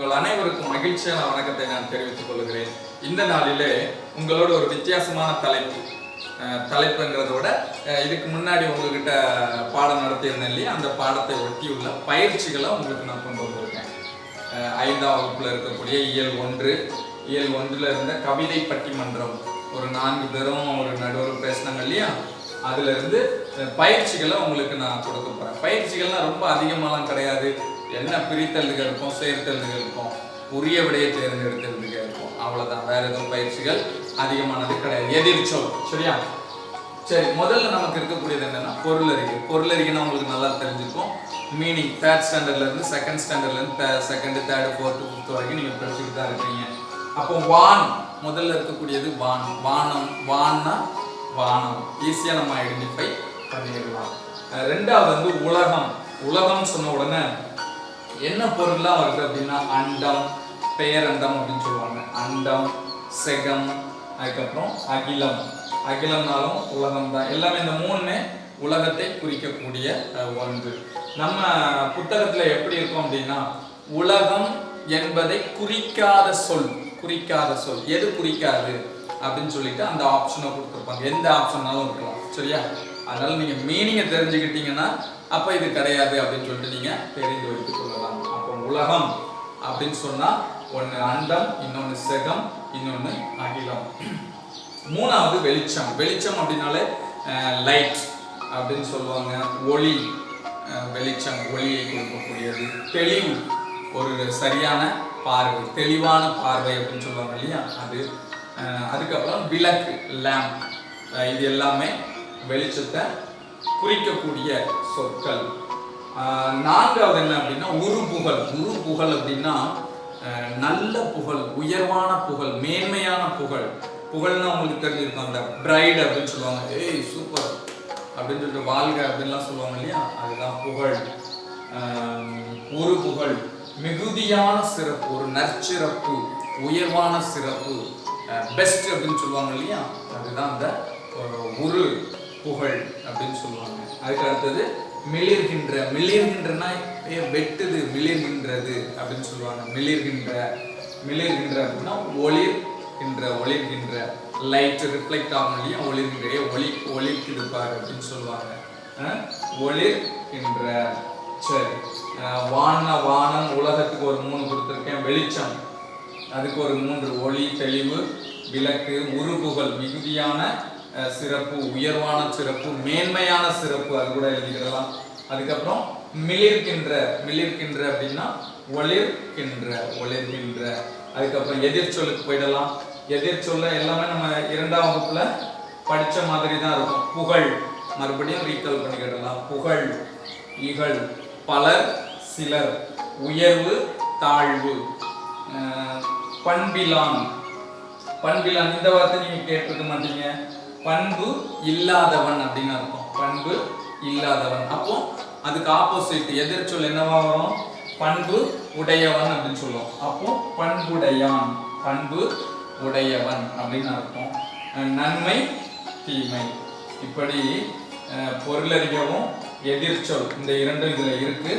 உங்கள் அனைவருக்கும் மகிழ்ச்சியான வணக்கத்தை நான் தெரிவித்துக் கொள்கிறேன். இந்த நாளிலே உங்களோட ஒரு வித்தியாசமான தலைப்பு தலைப்புங்கிறத விட இதுக்கு முன்னாடி உங்ககிட்ட பாடம் நடத்தியிருந்தேன் இல்லையா? அந்த பாடத்தை ஒட்டியுள்ள பயிற்சிகளை உங்களுக்கு நான் கொண்டு வந்திருக்கேன். ஐந்தாம் வகுப்புல இருக்கக்கூடிய இயல் ஒன்று இயல் ஒன்றுல இருந்த கவிதை பட்டிமன்றம். ஒரு நான்கு பேரும் ஒரு நடுவர் பேசினாங்க இல்லையா? அதுல இருந்து பயிற்சிகளை உங்களுக்கு நான் கொடுக்க போறேன். பயிற்சிகள்லாம் ரொம்ப அதிகமாலாம் கிடையாது. என்ன பிரித்தல்கள் இருக்கும் சேர்த்தல்கள் இருக்கும் உரிய விடையை தேர்ந்தெடுத்தல்கள் இருக்கும். அவ்வளோதான் வேற எதுவும் பயிற்சிகள் அதிகமானது கிடையாது. எதிர்ச்சொல் சரியா? சரி முதல்ல நமக்கு இருக்கக்கூடியது என்னன்னா பொருள் அறிவு பொருள் அறிவுனா உங்களுக்கு நல்லா தெரிஞ்சிருக்கும். மீனிங் தேர்ட் ஸ்டாண்டர்ட்ல இருந்து செகண்ட் ஸ்டாண்டர்ட்ல இருந்து செகண்ட் தேர்ட் ஃபோர்த்து ஃபிஃப்த் வரைக்கும் நீங்க படிச்சுட்டு தான் இருக்கீங்க. அப்போ வான் முதல்ல இருக்கக்கூடியது வான். வானம் வான்னா வானம். ஈஸியா நம்ம ஐடென்டிஃபை பண்ணிடலாம். ரெண்டாவது வந்து உலகம். உலகம்னு சொன்ன உடனே என்ன பொருள்லாம் வருது அப்படின்னா அண்டம் பெயரண்டம் அப்படின்னு சொல்லுவாங்க. அண்டம் செகம் அதுக்கப்புறம் அகிலம். அகிலம்னாலும் உலகம் தான் எல்லாமே இந்த மூணுமே உலகத்தை குறிக்கக்கூடிய ஒன்று. நம்ம புத்தகத்தில் எப்படி இருக்கும் அப்படின்னா உலகம் என்பதை குறிக்காத சொல் குறிக்காத சொல். எது குறிக்காது? அப்படின்னு சொல்லிட்டு அந்த ஆப்ஷனை கொடுத்துருப்பாங்க. எந்த ஆப்ஷன்னாலும் இருக்கலாம். சரியா? அதனால நீங்க மீனிங்கை தெரிஞ்சுக்கிட்டீங்கன்னா அப்ப இது கிடையாது அப்படின்னு சொல்லிட்டு நீங்க தெரிந்து வைத்துக் கொள்ளலாம். அப்போ உலகம் அப்படின்னு சொன்னா ஒண்ணு அண்டம் இன்னொன்னு செகம் இன்னொன்னு அகிலம். மூணாவது வெளிச்சம். வெளிச்சம் அப்படின்னாலே லைட் அப்படின்னு சொல்லுவாங்க. ஒளி. வெளிச்சம் ஒளியை கொடுக்கக்கூடியது. தெளிவு. ஒரு சரியான பார்வை. தெளிவான பார்வை அப்படின்னு சொல்லுவாங்க இல்லையா? அது. அதுக்கப்புறம் விளக்கு லேம்ப் இது எல்லாமே வெளிச்சத்தை குறிக்கக்கூடிய சொற்கள். நான்காவது என்ன அப்படின்னா உருபுகழ் உருபுகழ் அப்படின்னா நல்ல புகழ் உயர்வான புகழ் மேன்மையான புகழ். புகழ்னா உங்களுக்கு தெரிஞ்சிருக்கும் அந்த பிரைட் அப்படின்னு சொல்லுவாங்க. ஏய் சூப்பர் அப்படின்னு சொல்லிட்டு வாழ்க அப்படின்லாம் சொல்லுவாங்க இல்லையா? அதுதான் புகழ். ஒரு புகழ். மிகுதியான சிறப்பு ஒரு நற்சிறப்பு உயர்வான சிறப்பு பெஸ்ட் அப்படின்னு சொல்லுவாங்க இல்லையா? அதுதான் அந்த ஒரு புகழ் அப்படின்னு சொல்லுவாங்க. அதுக்கு அடுத்தது மிளிர்கின்ற மிளிர்கின்றனா வெட்டுது மிளிர்கின்றது அப்படின்னு சொல்லுவாங்க. மிளிர்கின்ற மிளிர்கின்ற அப்படின்னா ஒளிர்கின்ற ஒளிர்கின்ற லைட் ரிஃப்ளெக்ட் ஆகும் இல்லையா? ஒளிர்கின்ற ஒளி ஒளிர்க்குது பாரு அப்படின்னு சொல்லுவாங்க. ஒளிர்கின்ற சரி. வான வானம் உலகத்துக்கு ஒரு மூணு கொடுத்துருக்கேன் வெளிச்சம். அதுக்கு ஒரு மூன்று ஒளி தெளிவு விளக்கு உருபுகள் மிகுதியான சிறப்பு உயர்வான சிறப்பு மேன்மையான சிறப்பு அது கூட எழுதிக்கிடலாம். அதுக்கப்புறம் மிளிர்கின்ற மிளிர்கின்ற அப்படின்னா ஒளிர்கின்ற ஒளிர்கின்ற. அதுக்கப்புறம் எதிர்ச்சொல்லுக்கு போயிடலாம். எதிர்ச்சொல்ல எல்லாமே நம்ம இரண்டாம் வகுப்புல படிச்ச மாதிரி தான் இருக்கும். புகழ் மறுபடியும் ரீகால் பண்ணிக்கிடலாம். புகழ் இகழ் பலர் சிலர் உயர்வு தாழ்வு. பண்பிலான். பண்பிலான் இந்த வார்த்தை நீங்கள் கேட்டிருக்க மாட்டீங்க. பண்பு இல்லாதவன் அப்படின்னு அர்த்தம். பண்பு இல்லாதவன். அப்போ அதுக்கு ஆப்போசிட் எதிர்ச்சொல் என்னவா வரும்? பண்பு உடையவன் அப்படின்னு சொல்லுவோம். அப்போ பண்புடையான். பண்பு உடையவன் அப்படின்னு அர்த்தம். நன்மை தீமை. இப்படி அஹ், பொருளறியவும் எதிர்ச்சொல் இந்த இரண்டும் இதில் இருக்கு.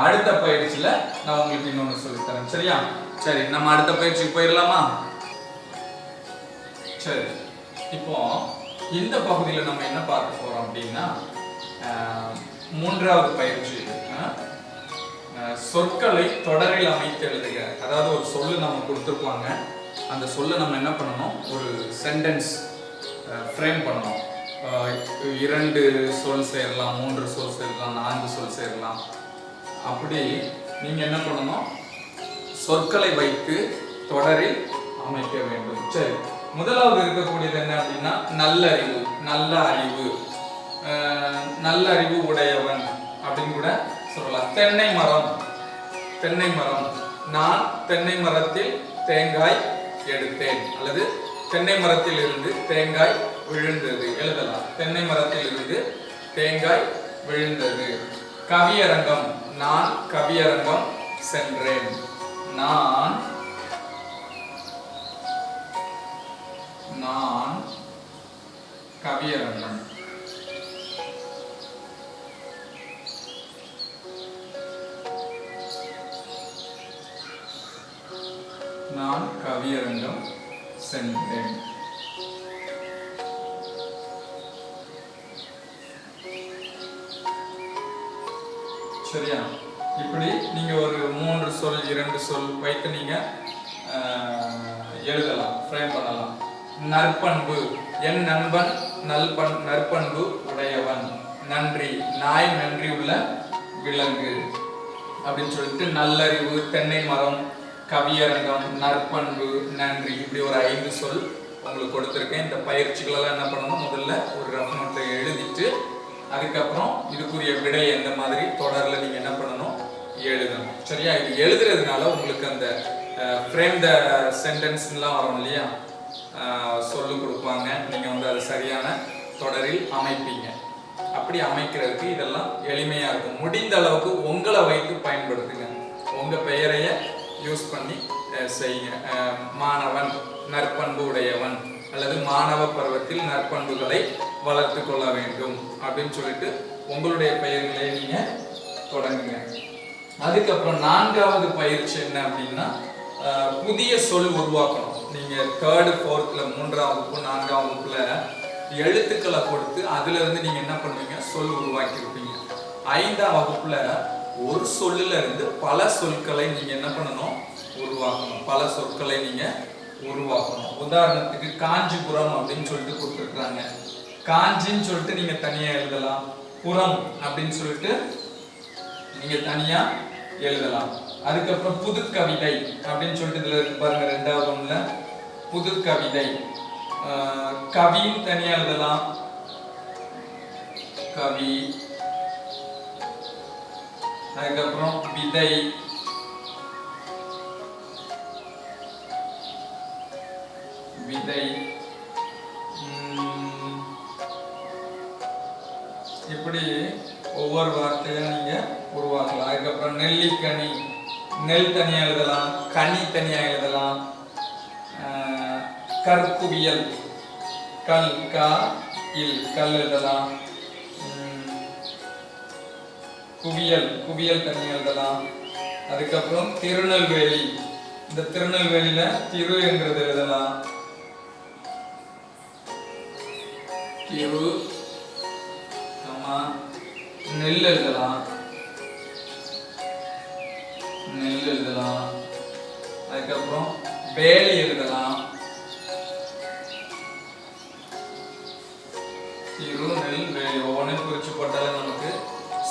அடுத்த பயிற்சியில நான் உங்களுக்கு இன்னொன்று சொல்லித்தரேன். சரியா? சரி நம்ம அடுத்த பயிற்சிக்கு போயிடலாமா? சரி. இப்போ இந்த பகுதியில் நம்ம என்ன பார்க்க போறோம் அப்படின்னா மூன்றாவது பயிற்சி. சொற்களை தொடரில் அமைத்து எழுதுக. அதாவது ஒரு சொல்லு நம்ம கொடுத்துருப்பாங்க. அந்த சொல்லை நம்ம என்ன பண்ணணும்? ஒரு சென்டென்ஸ் ஃப்ரேம் பண்ணணும். இரண்டு சொல் சேரலாம் மூன்று சொல் சேரலாம் நான்கு சொல் சேரலாம். அப்படி நீங்கள் என்ன பண்ணணும்? சொற்களை வைத்து தொடரில் அமைக்க வேண்டும். சரி. முதலாவது இருக்கக்கூடியது என்ன அப்படின்னா நல்லறிவு நல்ல அறிவு. அஹ், நல்ல அறிவு உடையவன் அப்படின்னு கூட சொல்லலாம். தென்னை மரம். தென்னை மரம். நான் தென்னை மரத்தில் தேங்காய் எடுத்தேன். அல்லது தென்னை மரத்தில் இருந்து தேங்காய் விழுந்தது. எழுதலாம். தென்னை மரத்தில் இருந்து தேங்காய் விழுந்தது. கவியரங்கம். நான் கவியரங்கம் சென்றேன். நான் நான் கவியரங்கன் நான் கவியரங்கம் சென்றேன். சரியா? இப்படி நீங்க ஒரு மூன்று சொல் இரண்டு சொல் வைத்து நீங்க எழுதலாம் ஃப்ரேம் பண்ணலாம். நற்பண்பு. என் நண்பன் நல்பண் நற்பண்பு உடையவன். நன்றி. நாய் நன்றி உள்ள விலங்கு. அப்படின்னு சொல்லிட்டு நல்லறிவு தென்னை மரம் கவியரங்கம் நற்பண்பு நன்றி. இப்படி ஒரு ஐந்து சொல் உங்களுக்கு கொடுத்துருக்கேன். இந்த பயிற்சிகளெல்லாம் என்ன பண்ணணும்? முதல்ல ஒரு ரஃப் நோட்டை எழுதிட்டு அதுக்கப்புறம் இதுக்குரிய விடை எந்த மாதிரி? தொடரில் நீங்கள் என்ன பண்ணணும்? எழுதணும். சரியா? இது எழுதுறதுனால உங்களுக்கு அந்த ஃப்ரேம் த சென்டென்ஸ்லாம் வரும் இல்லையா? சொல்லு கொடுப்பாங்க. நீங்கள் வந்து அது சரியான தொடரில் அமைப்பீங்க. அப்படி அமைக்கிறதுக்கு இதெல்லாம் எளிமையாக இருக்கும். முடிந்த அளவுக்கு உங்களை வைத்து பயன்படுத்துங்க. உங்கள் பெயரையை யூஸ் பண்ணி செய்யுங்க. மாணவன் நற்பண்பு உடையவன் அல்லது மாணவ பருவத்தில் நற்பண்புகளை வளர்த்து கொள்ள வேண்டும் அப்படின்னு சொல்லிட்டு உங்களுடைய பெயர்களை நீங்கள் தொடங்குங்க. அதுக்கப்புறம் நான்காவது பயிற்சி என்ன அப்படின்னா புதிய சொல் உருவாக்கணும். நீங்கள் தேர்டு ஃபோர்த்தில் மூன்றாம் வகுப்பு நான்காம் வகுப்பில் எழுத்துக்களை கொடுத்து அதுலேருந்து நீங்கள் என்ன பண்ணுவீங்க? சொல் உருவாக்கியிருப்பீங்க. ஐந்தாம் வகுப்பில் ஒரு சொல்லிலிருந்து பல சொற்களை நீங்கள் என்ன பண்ணணும்? உருவாக்கணும். பல சொற்களை நீங்கள் உருவாக்கணும். உதாரணத்துக்கு காஞ்சிபுரம் அப்படின்னு சொல்லிட்டு கொடுத்துருக்குறாங்க காஞ்சின்னு சொல்லிட்டு நீங்கள் தனியாக எழுதலாம். புறம் அப்படின்னு சொல்லிட்டு நீங்கள் தனியாக எழுதலாம். அதுக்கப்புறம் புது கவிதை அப்படின்னு சொல்லிட்டு இதுல இருக்கு பாருங்க ரெண்டாவது ஒண்ணுல. புது கவிதை. ஆஹ் கவின்னு தனியா எழுதலாம். கவி. அதுக்கப்புறம் விதை. விதை. உம், இப்படி ஒவ்வொரு வார்த்தையும் நீங்க உருவாக்கலாம். அதுக்கப்புறம் நெல்லிக்கனி. நெல் தனியாக எழுதலாம் கனி தனியாக எழுதலாம். கற்குவியல். கல் கா இல் கல் எழுதலாம். குவியல் குவியல் தனியாக எழுதலாம். அதுக்கப்புறம் திருநெல்வேலி. இந்த திருநெல்வேலியில திரு என்கிறது எழுதலாம். திரு நெல் எழுதலாம். நெல் எழுதலாம். அதுக்கப்புறம் வேலி எழுதலாம். இரு நெல் வேலி ஒவ்வொன்றையும் குறிச்சு போட்டாலே நமக்கு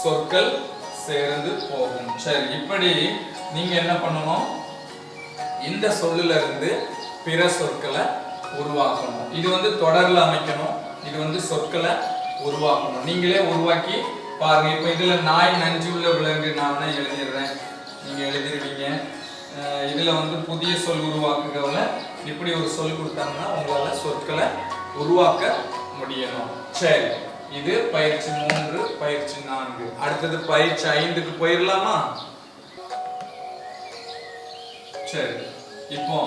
சொற்கள் சேர்ந்து போகும். சரி இப்படி நீங்க என்ன பண்ணணும்? இந்த சொல்லுல இருந்து பிற சொற்களை உருவாக்கணும். இது வந்து தொடர்ல அமைக்கணும். இது வந்து சொற்களை உருவாக்கணும். நீங்களே உருவாக்கி பாருங்க. இப்போ இதுல நாய் நஞ்சு உள்ள விலங்கு நான் எழுதிடுறேன். நீங்க எழுதியிருக்கீங்க அஹ் இதுல வந்து புதிய சொல் உருவாக்குறதுல இப்படி ஒரு சொல் கொடுத்தாங்கன்னா உங்களால சொற்களை உருவாக்க முடியணும். சரி இது பயிற்சி மூன்று பயிற்சி நான்கு. அடுத்தது பயிற்சி ஐந்துக்கு போயிடலாமா சரி இப்போ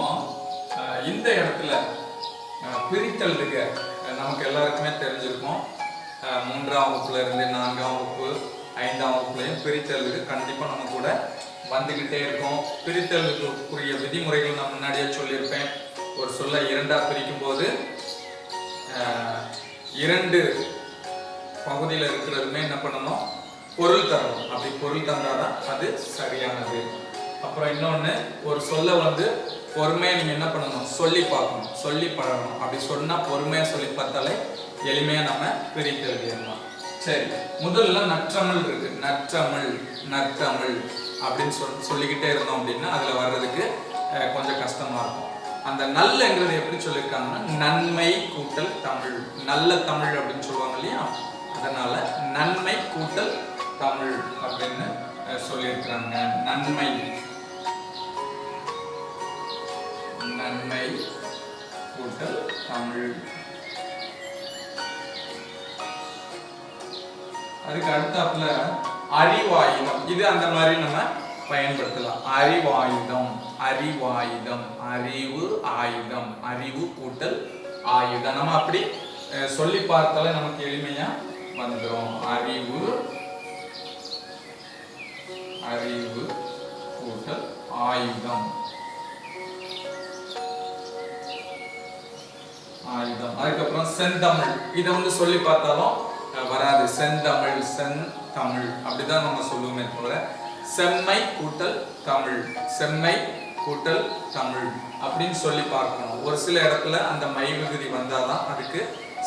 இந்த இடத்துல பிரித்தல் இருக்க. நமக்கு எல்லாருக்குமே தெரிஞ்சிருக்கும். மூன்றாம் வகுப்புல இருந்து நான்காம் வகுப்பு ஐந்தாம் வகுப்புலையும் பிரித்தெழுதுக கண்டிப்பா நம்ம கூட வந்துகிட்டே இருக்கும். பிரித்தலுக்குரிய விதிமுறைகள் நான் முன்னாடியே சொல்லியிருப்பேன். ஒரு சொல்ல இரண்டாக பிரிக்கும் போது இரண்டு பகுதியில் இருக்கிறதுமே என்ன பண்ணணும்? பொருள் தரணும். அப்படி பொருள் தந்தாதான் அது சரியானது. அப்புறம் இன்னொன்று ஒரு சொல்ல வந்து பொறுமையாக நீங்கள் என்ன பண்ணணும்? சொல்லி பார்க்கணும். சொல்லி பழகணும். அப்படி சொன்னால் பொறுமையாக சொல்லி பார்த்தாலே எளிமையாக நம்ம பிரித்து சரி. முதல்ல நற்றமிழ் இருக்கு. நற்றமிழ் நற்றமிழ். அப்படின்னு சொல் சொல்லிக்கிட்டே இருந்தோம் அப்படின்னா அதில் வர்றதுக்கு அஹ், கொஞ்சம் கஷ்டமாக இருக்கும். அந்த நல்லங்கிறது எப்படி சொல்லியிருக்காங்கன்னா நன்மை கூட்டல் தமிழ். நல்ல தமிழ் அப்படின்னு சொல்லுவாங்க இல்லையா? அதனால நன்மை கூட்டல் தமிழ் அப்படின்னு அஹ், சொல்லியிருக்கிறாங்க. நன்மை. நன்மை கூட்டல் தமிழ். அதுக்கு அடுத்தாப்புல அறிவாயுதம். இது அந்த மாதிரி நம்ம பயன்படுத்தலாம். அறிவாயுதம் அறிவாயுதம் அறிவு ஆயுதம் அறிவு கூட்டல் ஆயுதம். நம்ம அப்படி சொல்லி பார்த்தாலே நமக்கு எளிமையா வந்துடும் அறிவு அறிவு கூட்டல் ஆயுதம். ஆயுதம். அதுக்கப்புறம் செந்தமிழ். இதை வந்து சொல்லி பார்த்தாலும் வராது. செந்தமிழ் செந் தமிழ். அப்படிதான் நம்ம சொல்லுவோமே தவிர செம்மை கூட்டல் தமிழ். செம்மை கூட்டல் தமிழ் அப்படின்னு சொல்லி பார்க்கணும். ஒரு சில இடத்துல அந்த மை விகுதி வந்தாதான் அதுக்கு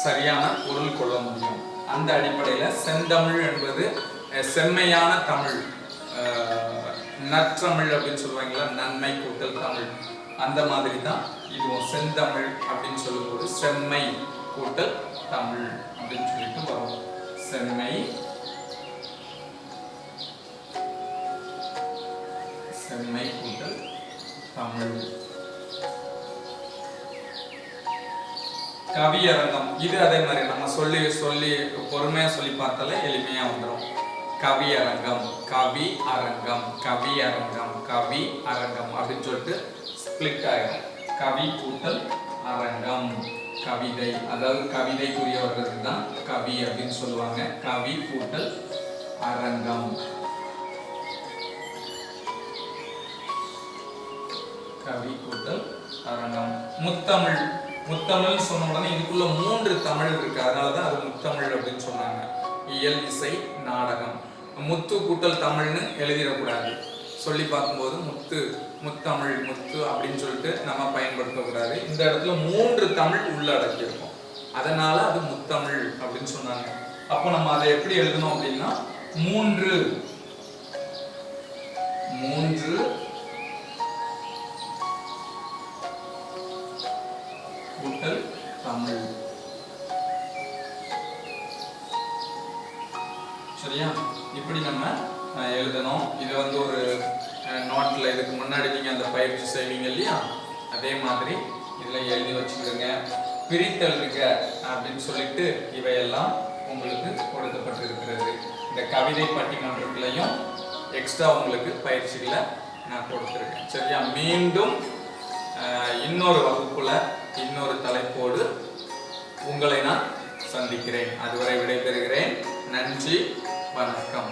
சரியான பொருள் கொள்ள முடியும். அந்த அடிப்படையில் செந்தமிழ் என்பது செம்மையான தமிழ். நற்றமிழ் அப்படின்னு சொல்லுவாங்களா நன்மை கூட்டல் தமிழ். அந்த மாதிரி தான் இதுவும் செந்தமிழ் அப்படின்னு சொல்லும்போது செம்மை கூட்டல் தமிழ் அப்படின்னு சொல்லிட்டு வரும். செம்மை செம்மை கூட்டல் தமிழ் கவியரங்கம். இது அதே மாதிரி நம்ம சொல்லி சொல்லி பொறுமையா சொல்லி பார்த்தாலே எளிமையா வந்துடும் கவியரங்கம். கவி அரங்கம். கவி அரங்கம். கவி அரங்கம் அப்படின்னு சொல்லிட்டு ஸ்பிளிட் ஆயிடும் கவி கூட்டல் அரங்கம். கவிதை. அதாவது கவிதைக்குரியவர்களுக்கு தான் கவி அப்படின்னு சொல்லுவாங்க. கவி கூட்டல் அரங்கம். கவி கூட்டல் அரங்கம் முத்தமிழ் முத்தமிழ் சொன்ன உடனே இதுக்குள்ள மூன்று தமிழ் இருக்கு. அதனால தான் அது முத்தமிழ் அப்படின்னு சொன்னாங்க. இயல் இசை நாடகம். முத்து கூட்டல் தமிழ்னு எழுதிடக்கூடாது. சொல்லி பார்க்கும்போது முத்து முத்தமிழ் முத்து அப்படின்னு சொல்லிட்டு நம்ம பயன்படுத்தக்கூடாது. இந்த இடத்துல மூன்று தமிழ் உள்ள இருக்கும் அதனால அது முத்தமிழ் அப்படின்னு சொன்னாங்க. அப்போ நம்ம அதை எப்படி எழுதணும் அப்படின்னா மூன்று மூன்று தமிழ் சரியா? இப்படி நம்ம எழுதணும். இது வந்து ஒரு நோட்டில் இதுக்கு முன்னாடி நீங்கள் அந்த பயிற்சி செய்வீங்க இல்லையா? அதே மாதிரி இதில் எழுதி வச்சுக்கிடுங்க பிரித்தல் இருக்க அப்படின்னு சொல்லிட்டு இவையெல்லாம் உங்களுக்கு கொடுக்கப்பட்டிருக்கிறது. இந்த கவிதை பட்டிமன்றத்திலையும் எக்ஸ்ட்ரா உங்களுக்கு பயிற்சிகளை நான் கொடுத்துருக்கேன். சரியா? மீண்டும் இன்னொரு வகுப்புல இன்னொரு தலைப்போடு உங்களை நான் சந்திக்கிறேன். அதுவரை விடைபெறுகிறேன். நன்றி வணக்கம்.